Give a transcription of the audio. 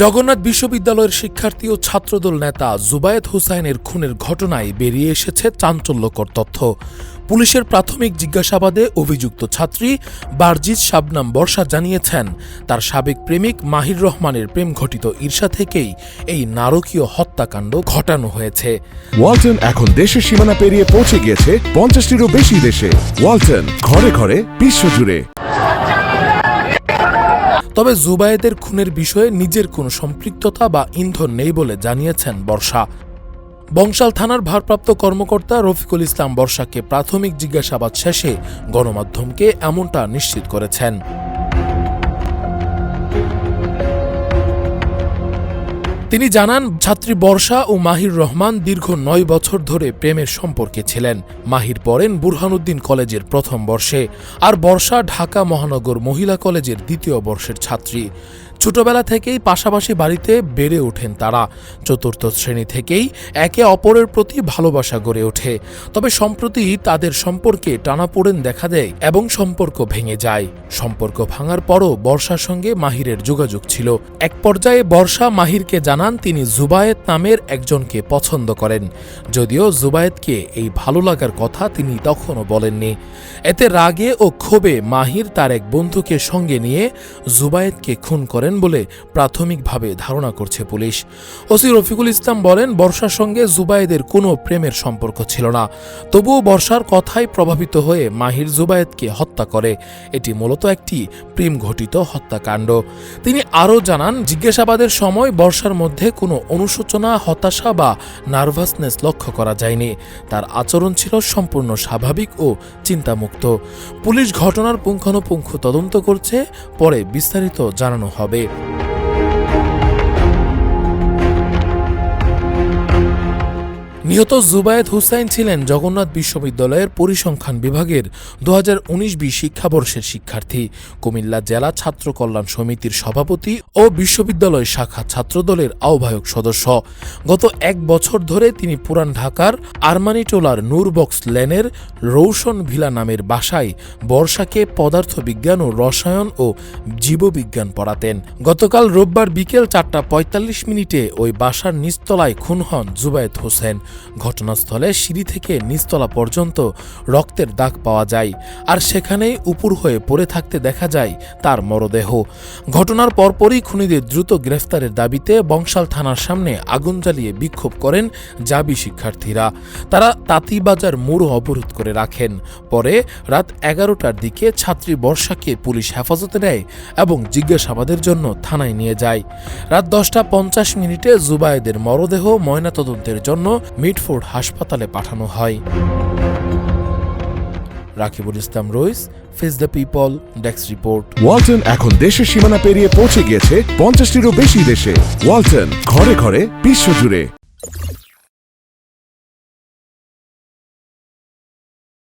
জগন্নাথ বিশ্ববিদ্যালয়ের শিক্ষার্থী ও ছাত্রদল নেতা জুবায়েদ হুসাইনের খুনের ঘটনায় বেরিয়ে এসেছে চাঞ্চল্যকর তথ্য। পুলিশের প্রাথমিক জিজ্ঞাসাবাদে অভিযুক্ত ছাত্রী বারজিজ শাবনাম বর্ষা জানিয়েছেন, তার সাবেক প্রেমিক মাহির রহমানের প্রেম ঘটিত ঈর্ষা থেকেই এই নারকীয় হত্যাকাণ্ড ঘটানো হয়েছে। ওয়ালটন এখন দেশের সীমানা পেরিয়ে পৌঁছে গিয়েছে পঞ্চাশটিরও বেশি দেশে। ওয়ালটন ঘরে ঘরে বিশ্বজুড়ে। তবে জুবায়েদের খুনের বিষয়ে নিজের কোনো সম্পৃক্ততা বা ইন্ধন নেই বলে জানিয়েছেন বর্ষা। বংশাল থানার ভারপ্রাপ্ত কর্মকর্তা রফিকুল ইসলাম বর্ষাকে প্রাথমিক জিজ্ঞাসাবাদ শেষে গণমাধ্যমকে এমনটা নিশ্চিত করেছেন। তিনি জানান, ছাত্রী বর্ষা ও মাহির রহমান দীর্ঘ নয় বছর ধরে প্রেমের সম্পর্কে ছিলেন। মাহির পড়েন বুরহানুদ্দিন কলেজের প্রথম বর্ষে, আর বর্ষা ঢাকা মহানগর মহিলা কলেজের দ্বিতীয় বর্ষের ছাত্রী। ছোটবেলা থেকেই পাশাপাশি বাড়িতে বেড়ে ওঠেন তারা। চতুর্থ শ্রেণি থেকেই একে অপরের প্রতি ভালোবাসা গড়ে ওঠে। তবে সম্প্রতি তাদের সম্পর্কে টানাপোড়েন দেখা দেয় এবং সম্পর্ক ভেঙে যায়। সম্পর্ক ভাঙার পরও বর্ষার সঙ্গে মাহিরের যোগাযোগ ছিল। এক পর্যায়ে বর্ষা মাহিরকে জানান তিনি জুবায়েত নামের একজনকে পছন্দ করেন। যদিও জুবায়েতকে এই ভালো লাগার কথা তিনি তখনও বলেননি। এতে রাগে ও ক্ষোভে মাহির তার এক বন্ধুকে সঙ্গে নিয়ে জুবায়েতকে খুন করেন বলে প্রাথমিকভাবে ধারণা করছে পুলিশ। ওসি রফিকুল ইসলাম বলেন, বর্ষার সঙ্গে জুবায়েদের কোনো প্রেমের সম্পর্ক ছিল না। তবুও বর্ষার কথায় প্রভাবিত হয়ে মাহির জুবায়েদকে হত্যা করে। এটি মূলত একটি প্রেম ঘটিত হত্যাকাণ্ড। তিনি আরও জানান, জিজ্ঞাসাবাদের সময় বর্ষার মধ্যে কোনো অনুশোচনা, হতাশা বা নার্ভাসনেস লক্ষ্য করা যায়নি। তার আচরণ ছিল সম্পূর্ণ স্বাভাবিক ও চিন্তামুক্ত। পুলিশ ঘটনার পুঙ্খানুপুঙ্খ তদন্ত করছে, পরে বিস্তারিত জানানো হবে। Англии. নিহত জুবায়েদ হুসাইন ছিলেন জগন্নাথ বিশ্ববিদ্যালয়ের পরিসংখ্যান বিভাগের দু হাজার উনিশ বিশ শিক্ষাবর্ষের শিক্ষার্থী। কুমিল্লা জেলা ছাত্র কল্যাণ সমিতির সভাপতি ও বিশ্ববিদ্যালয় শাখা ছাত্রদলের আহ্বায়ক সদস্য। গত এক বছর ধরে তিনি পুরান ঢাকার আরমানিটোলার নূরবক্স লেনের রৌশন ভিলা নামের বাসায় বর্ষাকে পদার্থবিজ্ঞান ও রসায়ন ও জীববিজ্ঞান পড়াতেন। গতকাল রোববার বিকেল চারটা পঁয়তাল্লিশ মিনিটে ওই বাসার নিচতলায় খুন হন জুবায়েদ হোসেন। ঘটনাস্থলে সিঁড়ি থেকে নিচতলা পর্যন্ত রক্তের দাগ পাওয়া যায়, আর সেখানেই উপুর হয়ে পড়ে থাকতে দেখা যায় তার মরদেহ। ঘটনার পরপরই খুনিদের দ্রুত গ্রেফতারের দাবিতে বংশাল থানার সামনে আগুন জ্বালিয়ে বিক্ষোভ করেন জাবি শিক্ষার্থীরা। তারা তাঁতিবাজার মোড় অবরোধ করে রাখেন। পরে রাত এগারোটার দিকে ছাত্রী বর্ষাকে পুলিশ হেফাজতে নেয় এবং জিজ্ঞাসাবাদের জন্য থানায় নিয়ে যায়। রাত দশটা পঞ্চাশ মিনিটে জুবায়েদের মরদেহ ময়নাতদন্তের জন্য মিটফোর্ড হাসপাতালে পাঠানো হয়। রাকিবুল ইসলাম রইস ফেস দ্য পিপল ডেক্স রিপোর্ট ওয়ালটন এখন দেশের সীমানা পেরিয়ে পৌঁছে গিয়েছে পঞ্চাশটিরও বেশি দেশে। ওয়ালটন, ঘরে ঘরে, বিশ্বজুড়ে।